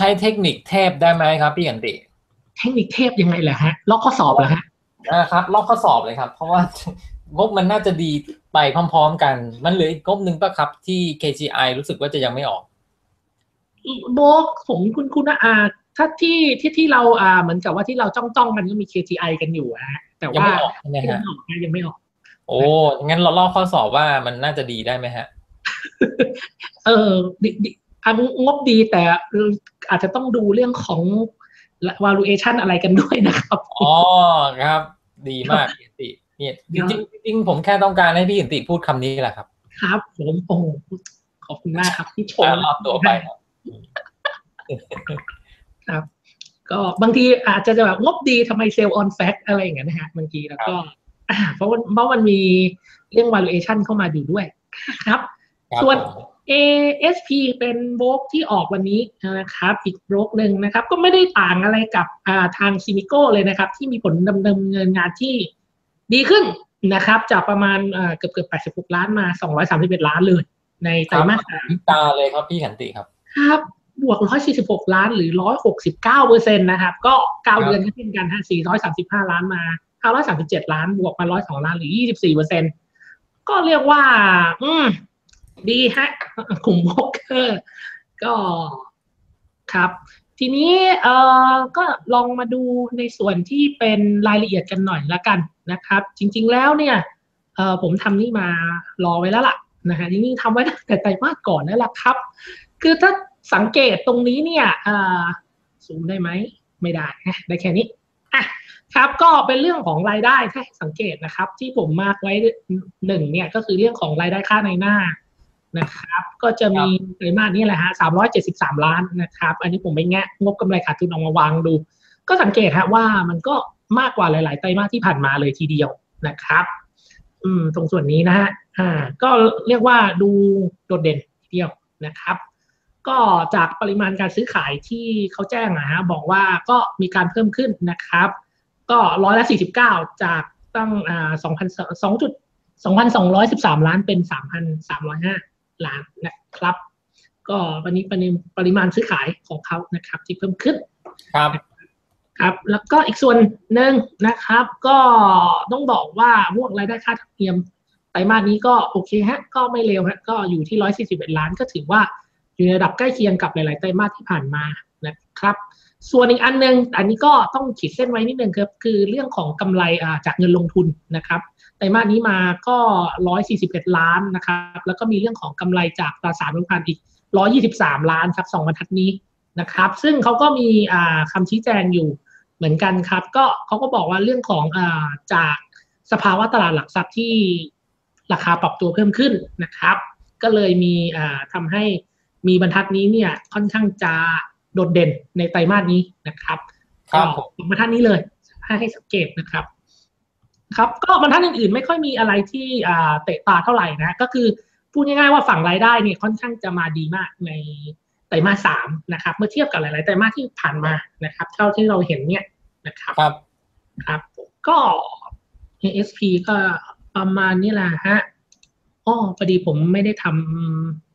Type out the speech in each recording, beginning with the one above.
ใช้เทคนิคเทพได้ไหมครับพี่กันติ เทคนิคเทพยังไงล่ะฮะลอกข้อสอบเหรอฮะนะครับลอกข้อสอบเลยครับ เพราะว่างบมันน่าจะดีไปพร้อมๆกัน มันเหลืออีกงบหนึ่งปะครับที่ KGI รู้สึกว่าจะยังไม่ออกโบกผมคุณคุณอาถ้าที่ที่ที่เราอ่าเหมือนกับว่าที่เราจ้องจ้องๆกันก็มี KGI กันอยู่อะฮะแต่ยังว่าไม่ออกใช่ไหมยังฮะไม่ออกนะยังไม่ออก โอ้งั้นเราลอกข้อสอบว่ามันน่าจะดีได้ไหมฮะ เออดิดิอะ งบดีแต่อาจจะต้องดูเรื่องของ valuation อะไรกันด้วยนะครับ อ๋อครับ ดีมากพี่กันติเนี่ยจริงๆจริงๆผมแค่ต้องการให้พี่กันติพูดคำนี้แหละครับ ครับ ผมโอ้โหขอบคุณมากครับ ที่ชมรอบตัวไปครับครับ ก็บางทีอาจจะแบบงบดีทำไมเซลล์ออนแฟกอะไรอย่างเงี้ยนะฮะบางทีแล้วก็อ่าเพราะว่าเพราะมันมีเรื่อง valuation เข้ามาอยู่ด้วยครับครับส่วนผม ASP เป็นโบรกที่ออกวันนี้นะครับ อีกโบรกหนึ่งนะครับ ก็ไม่ได้ต่างอะไรกับอ่าทางซิมิโก้เลยนะครับ ที่มีผลดำเนินงานที่ดีขึ้นนะครับ จากประมาณอ่าเกือบเกือบ86 ล้านมา 231 ล้านเลย ในไตรมาสสามวิตาเลยครับพี่ขันติครับ ครับ บวก 146 ล้านหรือ 169เปอร์เซ็นต์นะครับ ก็ครับ9เดือนก็เช่นกันฮะ435 ล้านมา537 ล้าน บวกมา 102 ล้านหรือ 24เปอร์เซ็นต์ก็เรียกว่า อืม ดีฮะกลุ่มโบรกเกอร์ก็ครับ ทีนี้เอ่อก็ลองมาดูในส่วนที่เป็นรายละเอียดกันหน่อยละกันนะครับ จริง ๆแล้วเนี่ยเอ่อผมทำนี่มารอไว้แล้วล่ะนะฮะจริงๆทำไว้ตั้งแต่ไตรมาสก่อนนั่นแหละครับ คือถ้าสังเกตตรงนี้เนี่ยเอ่อซูมได้ไหมไม่ได้ฮะได้แค่นี้อะครับก็เป็นเรื่องของรายได้ถ้าสังเกตนะครับ ที่ผมมาร์กไว้หนึ่งเนี่ยก็คือเรื่องของรายได้ค่าในหน้า นะครับก็จะมีไตรมาสนี้แหละฮะสามร้อยเจ็ดสิบสามล้านนะครับ อันนี้ผมไปแงะงบกำไรขาดทุนออกมาวางดู ก็สังเกตฮะว่ามันก็มากกว่าหลาย ๆ ไตรมาสที่ผ่านมาเลยทีเดียวนะครับ อืมตรงส่วนนี้นะฮะอ่า ก็เรียกว่าดูโดดเด่นทีเดียวนะครับ ก็จากปริมาณการซื้อขายที่เขาแจ้งนะฮะบอกว่าก็มีการเพิ่มขึ้นนะครับ ก็ร้อยละสี่สิบเก้าจากตั้งอ่าสองพันสองจุดสองพันสองร้อยสิบสามล้านเป็นสามพันสามร้อยห้า ล้านนะครับ ก็วันนี้ปริปริมาณซื้อขายของเขานะครับ ที่เพิ่มขึ้นครับครับ แล้วก็อีกส่วนหนึ่งนะครับ ก็ต้องบอกว่าพวกรายได้ค่าธรรมเนียมไตรมาสนี้ก็โอเคฮะ ก็ไม่เร็วฮะ ก็อยู่ที่ร้อยสี่สิบเอ็ดล้านก็ถือว่าอยู่ในระดับใกล้เคียงกับหลาย ๆ ไตรมาสที่ผ่านมานะครับ ส่วนอีกอันหนึงอันนี้ก็ต้องขีดเส้นไว้นิดนึงครับคือเรื่องของกำไรจากเงินลงทุนนะครับไตรมาสนี้มาก็ร้อยสี่สิบเอ็ดล้านนะครับแล้วก็มีเรื่องของกำไรจากตราสารทุนพันอีกร้อยี่สิบสามล้านครับสองบรรทัดนี้นะครับซึ่งเขาก็มีอ่าคำชี้แจงอยู่เหมือนกันครับ ก็เขาก็บอกว่าเรื่องของอจากสภาวะตลาดหลักทรัพย์ที่ราคาปรับตัวเพิ่มขึ้นนะครับ ก็เลยมีอ่าทำให้มีบรรทัดนี้เนี่ยค่อนข้างจะ โดดเด่นในไตรมาสนี้นะครับครับผมก็บรรทัดนี้เลยให้ให้สังเกตนะครับ ครับ ก็บรรทัดอื่นๆ ไม่ค่อยมีอะไรที่อ่าเตะตาเท่าไหร่นะก็คือพูดง่ายๆว่าฝั่งรายได้เนี่ยค่อนข้างจะมาดีมากในไตรมาสสามนะครับ เมื่อเทียบกับหลายๆไตรมาสที่ผ่านมานะครับ เท่าที่เราเห็นเนี่ยนะครับครับครับก็ ASP ก็ประมาณนี้แหละฮะอ๋อพอดีผมไม่ได้ทำ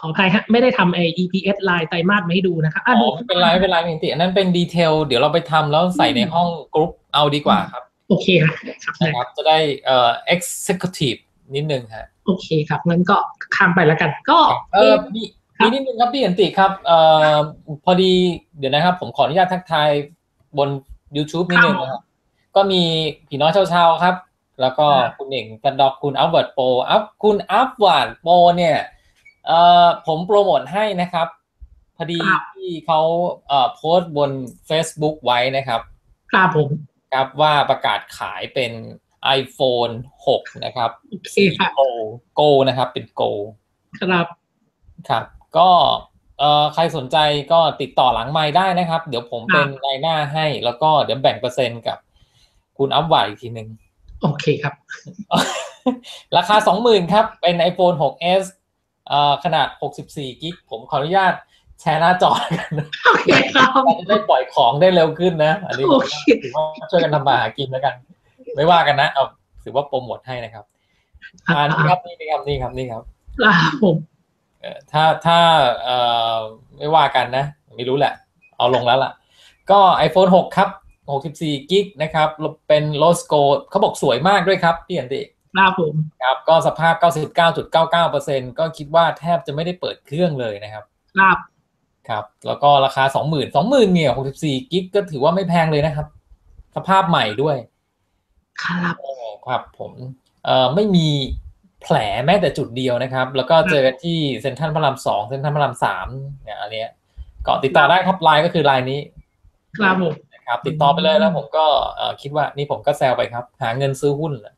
ขออภัยฮะไม่ได้ทำไอ EPS ลายไตรมาสมาให้ดูนะครับอ๋อะอดูไม่เป็นไรไม่เป็นไรพี่ขันติอันนั้นเป็นดีเทลเดี๋ยวเราไปทำแล้วใส่ในห้องกรุ๊ปเอาดีกว่าครับ โอเคฮะครับนะครับจะได้เอ่อ executive นิดนึงฮะโอเคครับงั้นก็ข้ามไปแล้วกัน ก็เออมีครับมีนิดนึงครับพี่ขันติครับเอ่อพอดีเดี๋ยวนะครับ ผมขออนุญาตทักทายบน YouTube นิดนึงนะครับก็มีพี่น้องชาวๆครับ แล้วก็คุณเองกันดอกคุณอัลเวิร์ดโปอัพคุณอัพวาร์ดโปเนี่ย เอ่อผมโปรโมทให้นะครับ พอดีครับที่เขาเอ่อโพสต์บน Facebook ไว้นะครับครับผมครับว่าประกาศขายเป็น iPhone 6 นะครับโอเคครับ Go Go นะครับ เป็น Go ครับครับ ก็เอ่อใครสนใจก็ติดต่อหลังไม้ได้นะครับ เดี๋ยวผมเป็นนายหน้าให้ แล้วก็เดี๋ยวแบ่งเปอร์เซ็นต์กับคุณอัพวาร์ดอีกทีหนึ่งโอเคครับ ราคา20,000ครับ เป็น iPhone 6s เอ่อ ขนาด 64 กิก ผมขออนุญาตแชร์หน้าจอกันนะโอเคครับจะได้ปล่อยของได้เร็วขึ้นนะ อันนี้โอเคถือว่าช่วยกันทำมาหากินแล้วกัน ไม่ว่ากันนะเอาถือว่าโปรโมทให้นะครับอ่านี่ครับนี่ครับนี่ครับนี่ครับครับผมเอ่อถ้าถ้าเอ่อไม่ว่ากันนะ ไม่รู้แหละ เอาลงแล้วล่ะ ก็ iPhone 6 ครับ 64 กิกนะครับ เป็น low score เขาบอกสวยมากด้วยครับพี่อันติ ครับผมครับก็สภาพ 99.99%ก็คิดว่าแทบจะไม่ได้เปิดเครื่องเลยนะครับ ครับ ครับ แล้วก็ราคา 20,000 20,000เนี่ย64กิกก็ถือว่าไม่แพงเลยนะครับ สภาพใหม่ด้วย ครับโอ้ครับผมเอ่อไม่มีแผลแม้แต่จุดเดียวนะครับ แล้วก็เจอกันที่เซ็นทรัลพระรามสองเซ็นทรัลพระรามสามเนี่ยอันเนี้ยก็ติดต่อได้ครับไลน์ก็คือไลน์นี้ ครับผมนะครับ ติดต่อไปเลยแล้วผมก็เอ่อคิดว่านี่ผมก็แซวไปครับ หาเงินซื้อหุ้นแหละเ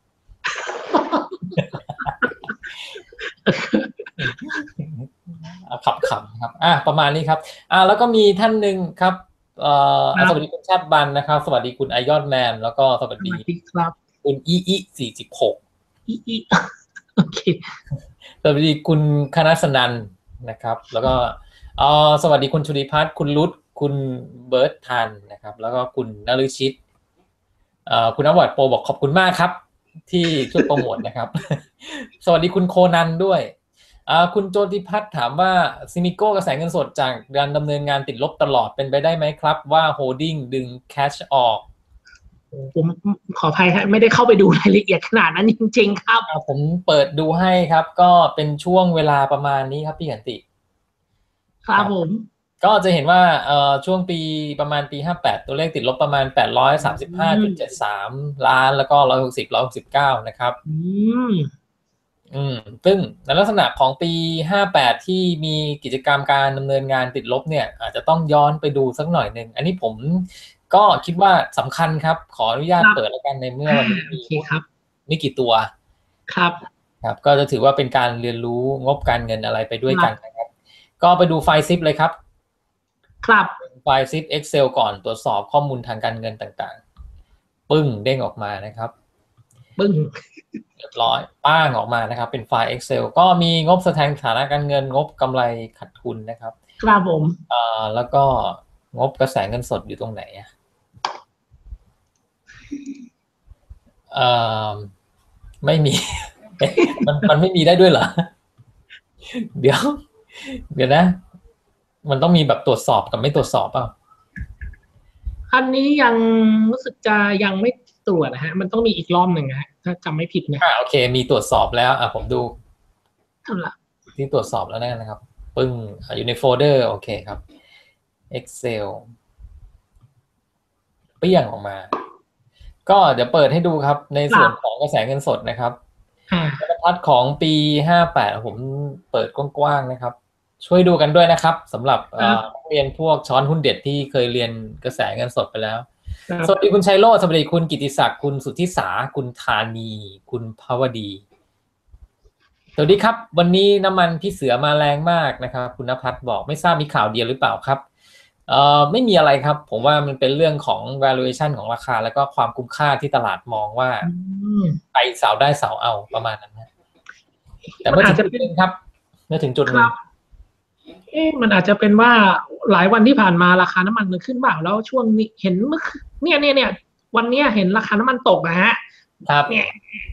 อา ขับขำครับ อะประมาณนี้ครับ อะแล้วก็มีท่านหนึ่งครับ เอ่ออะสวัสดีคุณชาติบันนะครับ สวัสดีคุณไอยอดแมน แล้วก็สวัสสดีวัสดีครับ คุณอีอีสี่สิบหกอีอีโอเคสวัสดีคุณคณะสนันนะครับ แล้วก็เอ่อสวัสดีคุณชุติพัฒน์คุณรุตคุณเบิร์ตทันนะครับ แล้วก็คุณนฤชิตเอ่อคุณนวัดโปรบอกขอบคุณมากครับ ที่ช่วยโปรโมทนะครับ สวัสดีคุณโคนันด้วยอ่าคุณโจติพัฒน์ถามว่าซิมิโก้กระแสเงินสดจากการดำเนินงานติดลบตลอดเป็นไปได้ไหมครับ ว่าโฮดดิ้งดึงแคชออก ผมขออภัยฮะไม่ได้เข้าไปดูรายละเอียดขนาดนั้นจริง ๆ ครับอ่าผมเปิดดูให้ครับ ก็เป็นช่วงเวลาประมาณนี้ครับพี่ขันติ ครับผม ก็จะเห็นว่าเอ่อช่วงปีประมาณปี 58 ตัวเลขติดลบประมาณ 835.73 ล้าน แล้วก็ 160 169 นะครับอืมอืมซึ่งในลักษณะของปี 58 ที่มีกิจกรรมการดำเนินงานติดลบเนี่ย อาจจะต้องย้อนไปดูสักหน่อยหนึ่ง อันนี้ผมก็คิดว่าสำคัญครับ ขออนุญาตครับเปิดแล้วกันในเมื่อวันนี้โอมีเคครับไม่กี่ตัว ครับครับ ก็จะถือว่าเป็นการเรียนรู้งบการเงินอะไรไปด้วยกันนะครับ ก็ไปดูไฟล์ซิปเลยครับ ครับไฟล์ซิป Excel ก่อนตรวจสอบข้อมูลทางการเงินต่างๆ ปึ้งเด้งออกมานะครับ ปึ้งเรียบร้อยป้างออกมานะครับ เป็นไฟล์ Excel ก็มีงบแสดงฐานะการเงินงบกำไรขาดทุนนะครับครับผมเอ่อแล้วก็งบกระแสเงินสดอยู่ตรงไหนอะเอ่อไม่มี มันมันไม่มีได้ด้วยเหรอ เดี๋ยว เดี๋ยวนะ มันต้องมีแบบตรวจสอบกับไม่ตรวจสอบเปล่าอันนี้ยังรู้สึกจะยังไม่ตรวจนะฮะ มันต้องมีอีกรอบหนึ่งนะฮะถ้าจำไม่ผิดนะอ่าโอเค มีตรวจสอบแล้วอะผมดูเท่าไหร่ที่ตรวจสอบแล้วนะครับ ปึ้งอะอยู่ในโฟลเดอร์โอเคครับ Excel เปี้ยงออกมา ก็เดี๋ยวเปิดให้ดูครับ ในส่วนของกระแสเงินสดนะครับอ่าบรรทัดของปีห้าแปดผมเปิดกว้างๆนะครับ ช่วยดูกันด้วยนะครับสำหรับเอ่อนักเรียนพวกช้อนหุ้นเด็ดที่เคยเรียนกระแสเงินสดไปแล้วครับสวัสดีคุณชัยโรจน์สวัสดีคุณกิติศักดิ์คุณสุทธิสาคุณธานี คุณภาวดี สวัสดีครับ วันนี้น้ำมันพี่เสือมาแรงมากนะครับ คุณนภัทรบอกไม่ทราบมีข่าวเดียวหรือเปล่าครับเอ่อไม่มีอะไรครับ ผมว่ามันเป็นเรื่องของ valuation ของราคา แล้วก็ความคุ้มค่าที่ตลาดมองว่าอืมไปเสาได้เสาเอาประมาณนั้นนะแต่เมื่อถึงจุดหนึ่งครับ เมื่อถึงจุดหนึ่ครังบ เอ๊ะมันอาจจะเป็นว่าหลายวันที่ผ่านมาราคาน้ำมันมันขึ้นเปล่าแล้วช่วงนี้เห็นเมื่อคืนเนี่ยเนี่ยเนี่ยวันเนี้ยเห็นราคาน้ำมันตกนะฮะครับเนี่ย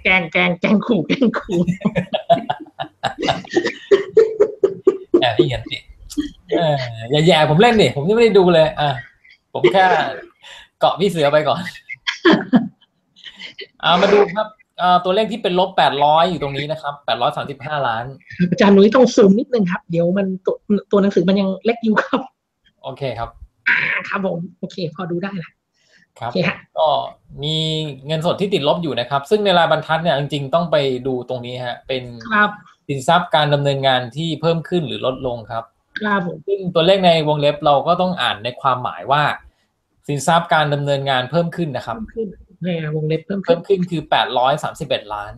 แกงแกงแกงขู่แกงขู่แอบพี่เห็นสิเอออย่าแย่ผมเล่นดิผมยังไม่ได้ดูเลย อะผมแค่เกาะพี่เสือไปก่อน เอามาดูครับเอ่อ ตัวเลขที่เป็นลบแปดร้อยอยู่ตรงนี้นะครับแปดร้อยสามสิบห้าล้าน อาจารย์นุ้ยต้องซูมนิดนึงครับ เดี๋ยวมันตัวตัวหนังสือมันยังเล็กอยู่ครับ โอเคครับอ่าครับผมโอเค พอดูได้นะครับโอเคฮะก็มีเงินสดที่ติดลบอยู่นะครับ ซึ่งในรายบรรทัดเนี่ยจริงๆต้องไปดูตรงนี้ฮะ เป็นครับสินทรัพย์การดำเนินงานที่เพิ่มขึ้นหรือลดลงครับครับผมซึ่งตัวเลขในวงเล็บเราก็ต้องอ่านในความหมายว่า สินทรัพย์การดำเนินงานเพิ่มขึ้นนะครับเพิ่มขึ้น ในวงเล็บเพิ่มขึ้เพิ่นมขึ้นคือ831ล้าน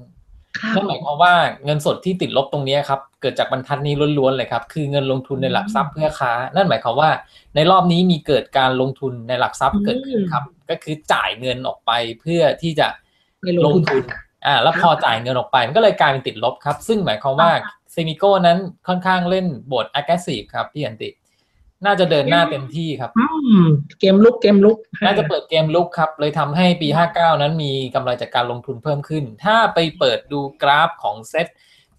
ครับนั่นหมายความว่าเงินสดที่ติดลบตรงนี้ครับ เกิดจากบรรทัดนี้ล้วนๆเลยครับ คือเงินลงทุนในหลักทรัพย์เพื่อค้า นั่นหมายความว่าในรอบนี้มีเกิดการลงทุนในหลักทรัพย์เกิดขึ้นครับ ก็คือจ่ายเงินออกไปเพื่อที่จะในลลงงทุนทุน อ่า แล้วพอจ่ายเงินออกไปมันก็เลยกลายเป็นติดลบครับ ซึ่งหมายความว่าเซมิโก้นั้นค่อนข้างเล่นบท aggressive ครับพี่อันติ น่าจะเดินหน้าเต็มที่ครับอืมเกมลุกเกมลุก น่าจะเปิดเกมลุกครับ เลยทำให้ปี 59 นั้นมีกำไรจากการลงทุนเพิ่มขึ้น ถ้าไปเปิดดูกราฟของเซต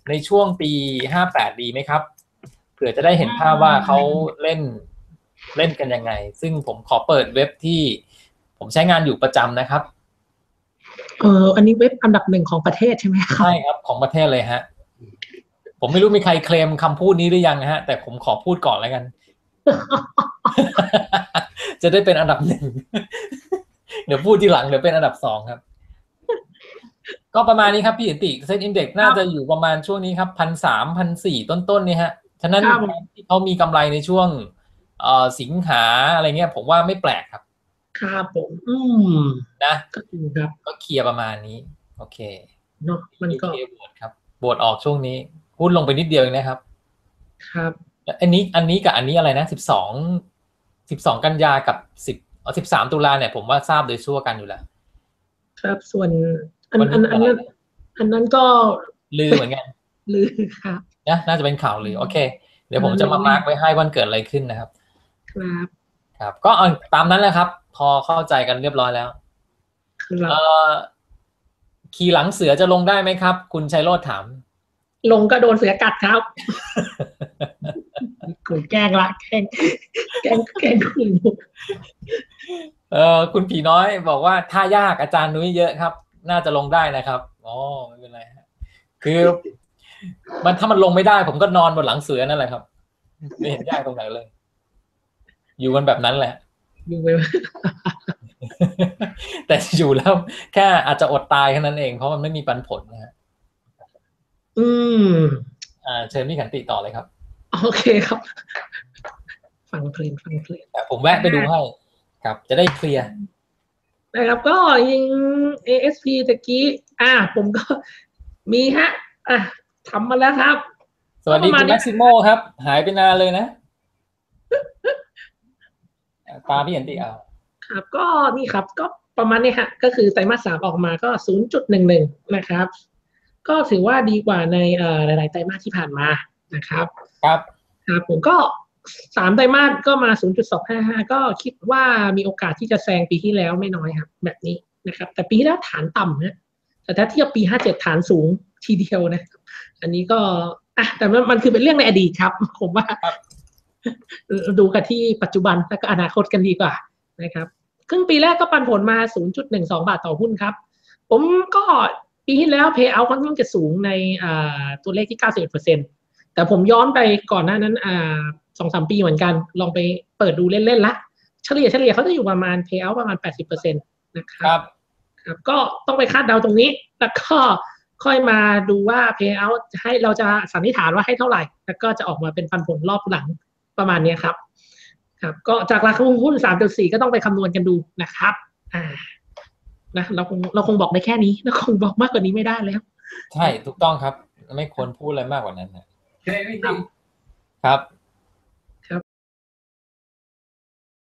ในช่วงปี 58 ดีไหมครับ เผื่อจะได้เห็นภาพว่าเขาเล่นเล่นกันยังไง ซึ่งผมขอเปิดเว็บที่ผมใช้งานอยู่ประจำนะครับ เอออันนี้เว็บอันดับหนึ่งของประเทศใช่ไหมครับ ใช่ครับของประเทศเลยฮะ ผมไม่รู้มีใครเคลมคำพูดนี้หรือยังนะฮะ แต่ผมขอพูดก่อนแล้วกัน จะได้เป็นอันดับหนึ่งเดี๋ยวพูดทีหลังเดี๋ยวเป็นอันดับสองครับ ก็ประมาณนี้ครับพี่อินติเซ็นอินเด็กน่าจะอยู่ประมาณช่วงนี้ครับพันสามพันสี่ต้นๆนี่ฮะฉะนั้นครับที่เขามีกำไรในช่วงเอ่อสิงหาอะไรเงี้ย ผมว่าไม่แปลกครับ ครับผม อืมนะก็จริงครับ ก็เคลียร์ประมาณนี้ โอเคเนาะมันก็โอเคบวชครับบวชออกช่วงนี้หุ้นลงไปนิดเดียวเองนะครับ ครับแล้ว อันนี้อันนี้กับอันนี้อะไรนะสิบสองสิบสองกันยากับสิบสิบสามตุลาเนี่ยผมว่าทราบโดยทั่วกันอยู่แล้ว ครับส่วนอันวันนี้อันอันนั้นอะไรนะอันนั้นก็ลือเหมือนกันลือครับนะน่าจะเป็นข่าวลือโอเค เดี๋ยวผมจะมามาร์กไว้ให้วันเกิดอะไรขึ้นนะครับ ครับครับ ก็เอาตามนั้นแหละครับ พอเข้าใจกันเรียบร้อยแล้วครับเอ่อขี่หลังเสือจะลงได้ไหมครับ คุณชัยโรธถาม ลงก็โดนเสือกัดครับ กูแกล้งละแกล้งแกล้งแกล้งคุณเออคุณผีน้อยบอกว่าถ้ายากอาจารย์นุ้ยเยอะครับ น่าจะลงได้นะครับอ๋อไม่เป็นไรฮะคือ มันถ้ามันลงไม่ได้ ผมก็นอนบนหลังเสือนั่นแหละครับไม่เห็นยากตรงไหนเลย อยู่กันแบบนั้นแหละดูไปว่แต่อยู่แล้ว แค่อาจจะอดตายแค่นั้นเองเพราะมันไม่มีปันผลนะฮะอืม อ่า เชิญพี่ขันติต่อเลยครับ โอเคครับ ฟังเพลงฟังเพลงแต่ผมแวะไปดูให้ครับ จะได้เคลียร์นะครับก็ยิง ASP ตะกี้ อ่า ผมก็มีฮะ อะทำมาแล้วครับ สวัสดีประมาคุณณนี้แม็กซิโมครับ หายไปนานเลยนะ ตาพี่ขันติเอา ครับ ก็นี่ครับ ก็ประมาณนี้ฮะ ก็คือไตรมาสสามออกมาก็0.11นะครับ ก็ถือว่าดีกว่าในเอ่อหลาย ๆ ไตรมาสที่ผ่านมานะครับ ครับครับผมก็สามไตรมาสก็มา 0.255 ก็คิดว่ามีโอกาสที่จะแซงปีที่แล้วไม่น้อยครับ แบบนี้นะครับ แต่ปีที่แล้วฐานต่ำนะแต่ถ้าเทียบปี 57 ฐานสูงทีเดียวนะครับอันนี้ก็อะแต่มันมันคือเป็นเรื่องในอดีตครับ ผมว่าครับดูกันที่ปัจจุบันและก็อนาคตกันดีกว่านะครับครึ่งปีแรกก็ปันผลมา 0.12 บาทต่อหุ้นครับ ผมก็ปีที่แล้ว payout ค่อนข้างจะสูงในอ่าตัวเลขที่ 91% แต่ผมย้อนไปก่อนหน้านั้นอ่าสองสามปีเหมือนกัน ลองไปเปิดดูเล่นๆละเฉลี่ยเฉลี่ยเขาจะอยู่ประมาณ payout ประมาณ 80%นะคครับรับครับ ก็ต้องไปคาดเดาตรงนี้ แล้วก็ค่อยมาดูว่า payout จะให้เราจะสันนิษฐานว่าให้เท่าไหร่ แล้วก็จะออกมาเป็นปันผลรอบหลังประมาณเนี้ยครับ ครับ ก็จากราคาหุ้น 3.4 ก็ต้องไปคำนวณกันดูนะครับ อ่า นะเราคงเราคงบอกได้แค่นี้เราคงบอกมากกว่านี้ไม่ได้แล้ว ใช่ถูกต้องครับ ไม่ควรพูดอะไรมากกว่านั้นนะครับ ครับ